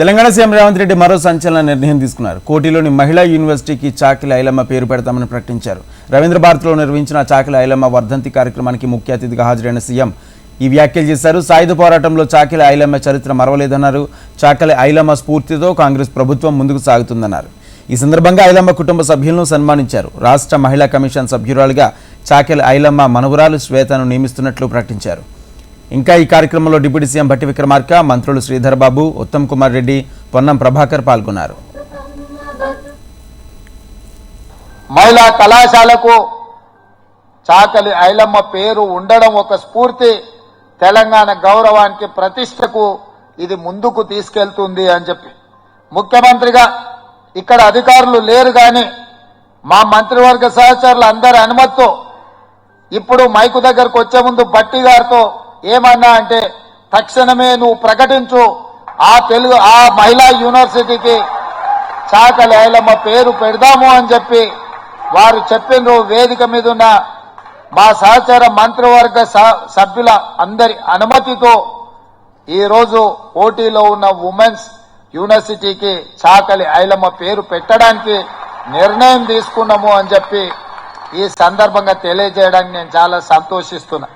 Telangana CM Revanth Reddy మరో సంచలన నిర్ణయం తీసుకున్నారు. కోటిలోని మహిళా యూనివర్సిటీకి చాకిలి ఐలమ్మ పేరు పెడతామని ప్రకటించారు. రవీంద్ర భారత్లో నిర్వహించిన చాకిలి ఐలమ్మ వర్ధంతి కార్యక్రమానికి ముఖ్య అతిథిగా హాజరైన సీఎం ఈ వ్యాఖ్యలు చేశారు. సాయుధ పోరాటంలో చాకిలి ఐలమ్మ చరిత్ర మరవలేదన్నారు. చాకిల ఐలమ్మ స్ఫూర్తితో కాంగ్రెస్ ప్రభుత్వం ముందుకు సాగుతుందన్నారు. ఈ సందర్భంగా ఐలమ్మ కుటుంబ సభ్యులను సన్మానించారు. రాష్ట్ర మహిళా కమిషన్ సభ్యురాలుగా చాకిల ఐలమ్మ మనవరాలు శ్వేతను నియమిస్తున్నట్లు ప్రకటించారు. ఇంకా ఈ కార్యక్రమంలో డిప్యూటీ సీఎం భట్టి విక్రమార్క మంత్రులు శ్రీధర్ బాబు ఉత్తమ్ కుమార్ రెడ్డి పొన్నం ప్రభాకర్ పాల్గొన్నారు. మహిళా కళాశాలకు చాకలి ఐలమ్మ పేరు ఉండడం ఒక స్ఫూర్తి. తెలంగాణ గౌరవానికి ప్రతిష్టకు ఇది ముందుకు తీసుకెళ్తుంది అని చెప్పి. ముఖ్యమంత్రిగా ఇక్కడ అధికారులు లేరు కానీ మా మంత్రివర్గ సహచరులు అందరి అనుమతితో ఇప్పుడు మైకు దగ్గరకు వచ్చే ముందు బట్టి గారితో ఏమన్నా అంటే తక్షణమే నువ్వు ప్రకటించు. ఆ తెలుగు ఆ మహిళా యూనివర్సిటీకి చాకలి ఐలమ్మ పేరు పెడదాము అని చెప్పి వారు చెప్పిన వేదిక మీద ఉన్న మా సహచర మంత్రివర్గ స- సభ్యుల అందరి అనుమతితో ఈరోజు పోటీలో ఉన్న ఉమెన్స్ యూనివర్సిటీకి చాకలి ఐలమ్మ పేరు పెట్టడానికి నిర్ణయం తీసుకున్నాము అని చెప్పి ఈ సందర్భంగా తెలియజేయడానికి నేను చాలా సంతోషిస్తున్నా.